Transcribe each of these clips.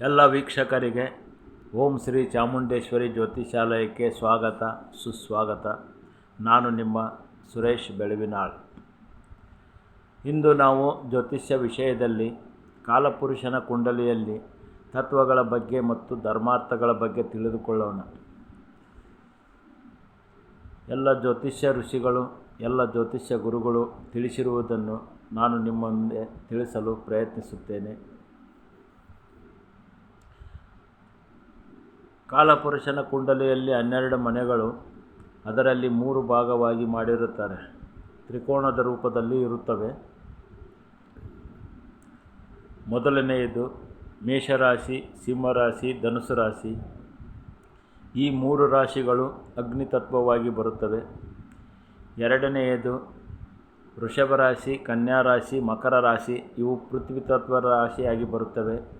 ಎಲ್ಲ ವೀಕ್ಷಕರಿಗೆ ಓಂ ಶ್ರೀ ಚಾಮುಂಡೇಶ್ವರಿ ಜ್ಯೋತಿಷಾಲಯಕ್ಕೆ ಸ್ವಾಗತ, ಸುಸ್ವಾಗತ. ನಾನು ನಿಮ್ಮ ಸುರೇಶ್ ಬೆಳವಿನಾಳ್. ಇಂದು ನಾವು ಜ್ಯೋತಿಷ್ಯ ವಿಷಯದಲ್ಲಿ, ಕಾಲಪುರುಷನ ಕುಂಡಲಿಯಲ್ಲಿ ತತ್ವಗಳ ಬಗ್ಗೆ ಮತ್ತು ಧರ್ಮಾರ್ಥಗಳ ಬಗ್ಗೆ ತಿಳಿದುಕೊಳ್ಳೋಣ. ಎಲ್ಲ ಜ್ಯೋತಿಷ್ಯ ಋಷಿಗಳು, ಎಲ್ಲ ಜ್ಯೋತಿಷ್ಯ ಗುರುಗಳು ತಿಳಿಸಿರುವುದನ್ನು ನಾನು ನಿಮ್ಮ ಮುಂದೆ ತಿಳಿಸಲು ಪ್ರಯತ್ನಿಸುತ್ತೇನೆ. ಕಾಲಪುರುಷನ ಕುಂಡಲಿಯಲ್ಲಿ ಹನ್ನೆರಡು ಮನೆಗಳು ಅದರಲ್ಲಿ ಮೂರು ಭಾಗವಾಗಿ ಮಾಡಿರುತ್ತಾರೆ. ತ್ರಿಕೋಣದ ರೂಪದಲ್ಲಿ ಇರುತ್ತವೆ. ಮೊದಲನೆಯದು ಮೇಷರಾಶಿ, ಸಿಂಹರಾಶಿ ಧನುಸು ರಾಶಿ. ಈ ಮೂರು ರಾಶಿಗಳು ಅಗ್ನಿತತ್ವವಾಗಿ ಬರುತ್ತವೆ. ಎರಡನೆಯದು ವೃಷಭ ರಾಶಿ ಕನ್ಯಾ ರಾಶಿ ಮಕರ ರಾಶಿ ಇವು ಪೃಥ್ವಿತತ್ವ ರಾಶಿಯಾಗಿ ಬರುತ್ತವೆ.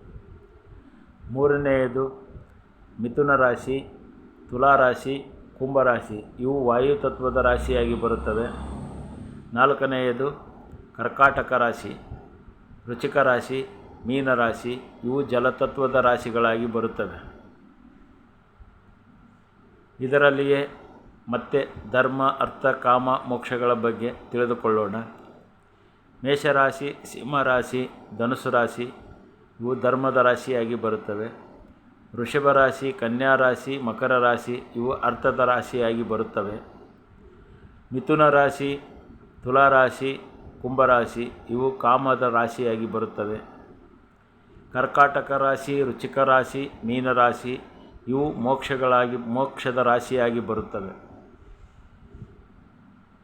ಮೂರನೆಯದು ಮಿಥುನ ರಾಶಿ, ತುಲಾ ರಾಶಿ ಕುಂಭರಾಶಿ ಇವು ವಾಯು ತತ್ವದ ರಾಶಿಯಾಗಿ ಬರುತ್ತವೆ. ನಾಲ್ಕನೆಯದು ಕರ್ಕಾಟಕ ರಾಶಿ ವೃಚಿಕ ರಾಶಿ ಮೀನರಾಶಿ ಇವು ಜಲತತ್ವದ ರಾಶಿಗಳಾಗಿ ಬರುತ್ತವೆ. ಇದರಲ್ಲಿಯೇ ಮತ್ತೆ ಧರ್ಮ, ಅರ್ಥ, ಕಾಮ, ಮೋಕ್ಷಗಳ ಬಗ್ಗೆ ತಿಳಿದುಕೊಳ್ಳೋಣ. ಮೇಷರಾಶಿ ಸಿಂಹರಾಶಿ ಧನುಸು ರಾಶಿ ಇವು ಧರ್ಮದ ರಾಶಿಯಾಗಿ ಬರುತ್ತವೆ. ವೃಷಭ ರಾಶಿ, ಕನ್ಯಾ ರಾಶಿ, ಮಕರ ರಾಶಿ ಇವು ಅರ್ಥದ ರಾಶಿಯಾಗಿ ಬರುತ್ತವೆ. ಮಿಥುನ ರಾಶಿ, ತುಲಾ ರಾಶಿ ಕುಂಭರಾಶಿ ಇವು ಕಾಮದ ರಾಶಿಯಾಗಿ ಬರುತ್ತವೆ. ಕರ್ಕಾಟಕ ರಾಶಿ, ರುಚಿಕ ರಾಶಿ ಮೀನರಾಶಿ ಇವು ಮೋಕ್ಷಗಳಾಗಿ, ಮೋಕ್ಷದ ರಾಶಿಯಾಗಿ ಬರುತ್ತವೆ.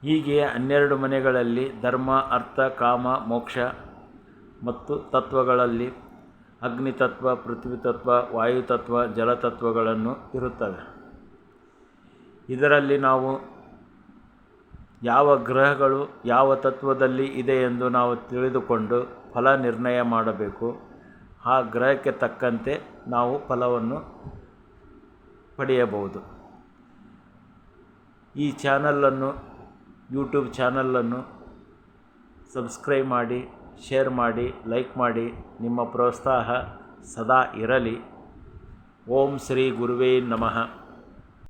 ಹೀಗೆ ಹನ್ನೆರಡು ಮನೆಗಳಲ್ಲಿ ಧರ್ಮ, ಅರ್ಥ, ಕಾಮ, ಮೋಕ್ಷ ಮತ್ತು ತತ್ವಗಳಲ್ಲಿ ಅಗ್ನಿತತ್ವ ಪೃಥ್ವಿ ತತ್ವ ವಾಯುತತ್ವ, ಜಲತತ್ವಗಳನ್ನು ಇರುತ್ತವೆ. ಇದರಲ್ಲಿ ನಾವು ಯಾವ ಗ್ರಹಗಳು ಯಾವ ತತ್ವದಲ್ಲಿ ಇದೆ ಎಂದು ನಾವು ತಿಳಿದುಕೊಂಡು ಫಲ ನಿರ್ಣಯ ಮಾಡಬೇಕು. ಆ ಗ್ರಹಕ್ಕೆ ತಕ್ಕಂತೆ ನಾವು ಫಲವನ್ನು ಪಡೆಯಬಹುದು. ಈ ಚಾನಲನ್ನು, ಯೂಟ್ಯೂಬ್ ಚಾನಲನ್ನು ಸಬ್ಸ್ಕ್ರೈಬ್ ಮಾಡಿ ಶೇರ್ ಮಾಡಿ ಲೈಕ್ ಮಾಡಿ ನಿಮ್ಮ ಪ್ರೋತ್ಸಾಹ ಸದಾ ಇರಲಿ. ಓಂ ಶ್ರೀ ಗುರುವೇ ನಮಃ.